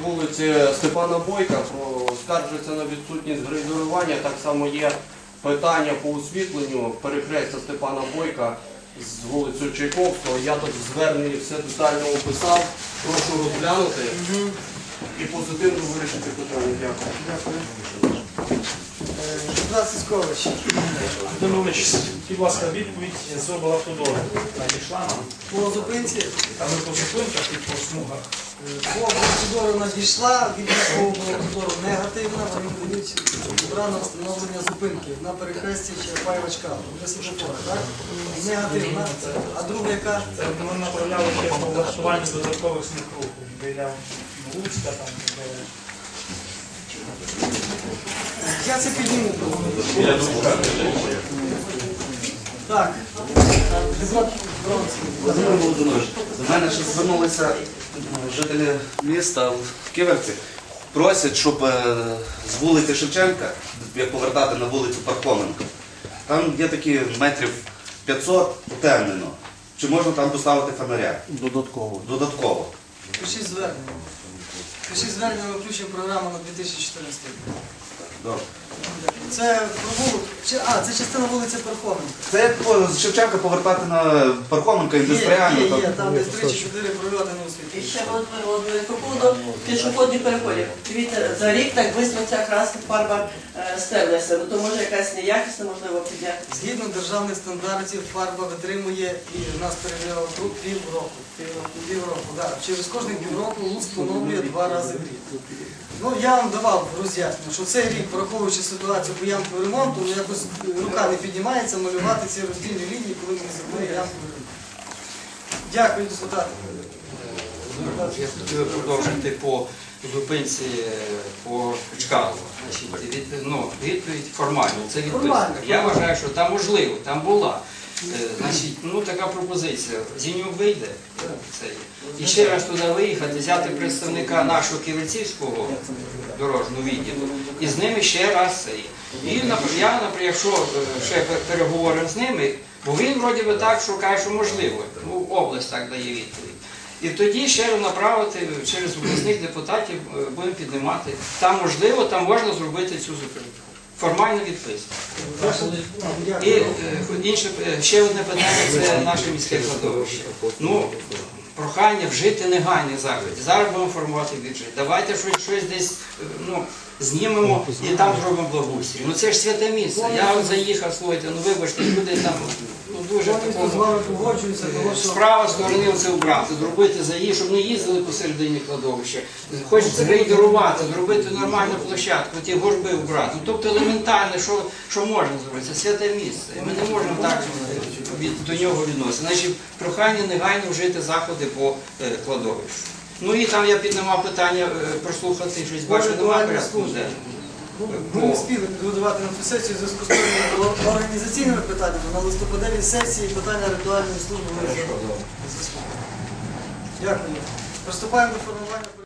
Вулиці Степана Бойка скаржиться на відсутність грейдерування. Так само є питання по освітленню перехрестя Степана Бойка з вулицею Чайковського. Я тут в зверненні все детально описав. Прошу розглянути і позитивно вирішити питання. Дякую. Сіскович. Данилович, будь ласка, відповідь з облавтодору. Надійшла нам. По зупинці Там по зупинках і по смугах. По Володимиру надійшла, від по Володимиру негативна, вони дають рано встановлення зупинки на перехресті Черпаєвачка. Для світлофора, так? Негативна. А друга яка? Це ми направляли ще по влаштуванню додаткових руху. Біля Луцька, там, де Я це підніму просто. Так. Володимир Володимирович, до мене ще звернулися жителі міста в Ківерці. Просять, щоб е, з вулиці Шевченка, як повертати на вулицю Пархоменка, там є такі метрів 500 утемнено. Чи можна там поставити фонаря? Додатково. Додатково. Пишіть звернення. Пишіть звернення, ми включимо програму на 2014 рік. Добре. Це провулок. Чи- А, це частина вулиці Пархоменка. Це як по- з Шевченка повертати на Пархоменка Є, індустріально. є, там. є, там десь 3 чи 4 прольоти не І освітлюють. ще от, от, по поводу пішохідних переходів. Дивіться, за рік так швидко ця красна фарба е, стерлася. Ну то може якась неякісна, можливо, підняти. Згідно державних стандартів, фарба витримує і в нас перевіряли друг півроку. Півроку, да. Через кожних півроку Луцьк поновлює два рази в рік. Ну я вам давав роз'яснення, що цей рік, враховуючи ситуацію по ямковому ремонту, ну якось рука не піднімається малювати ці роздільні лінії, коли ми закрили ямковий ремонт. Дякую, депутати. Я хотів продовжити по зупинці по Чкалу. Значить, від, ну, відповідь формально, це. Формально, Я формально. вважаю, що там можливо, там була. Е, Значить, ну така пропозиція. Зінюк вийде. Це. І ще раз туди виїхати, взяти представника нашого ківерцівського дорожнього відділу і з ними ще раз це. І я, наприклад, якщо е, ще переговоримо з ними, бо він вроді би так, що каже, що можливо. Ну, область так дає відповідь. І тоді ще раз направити через обласних депутатів е, будемо піднімати. Там можливо, там можна зробити цю зупинку. Формально відписку. І е, інше е, ще одне питання це наше міське кладовище. Ну, прохання вжити негайних заходів. Зараз будемо формувати бюджет. Давайте щось, щось десь е, ну, знімемо і там зробимо благоустрій. Ну це ж святе місце. Я заїхав, слухайте, ну вибачте, люди там дуже такому погоджуюся, тому що Справа сторони це убрати, зробити заїзд, щоб не їздили посередині кладовища. Хоч зрейдерувати, зробити нормальну площадку, ті горби убрати. Ну, тобто елементарне, що, що можна зробити, це святе місце. Ми не можемо так від, до нього відносити. Значить, прохання негайно вжити заходи по е, кладовищу. Ну і там я піднімав питання е, прослухати щось, бачу, немає порядку. Ми не встигли підготувати на цю сесію в зв'язку з тими організаційними питаннями. На листопадевій сесії питання ритуальної служби. Дякую. Приступаємо до формування.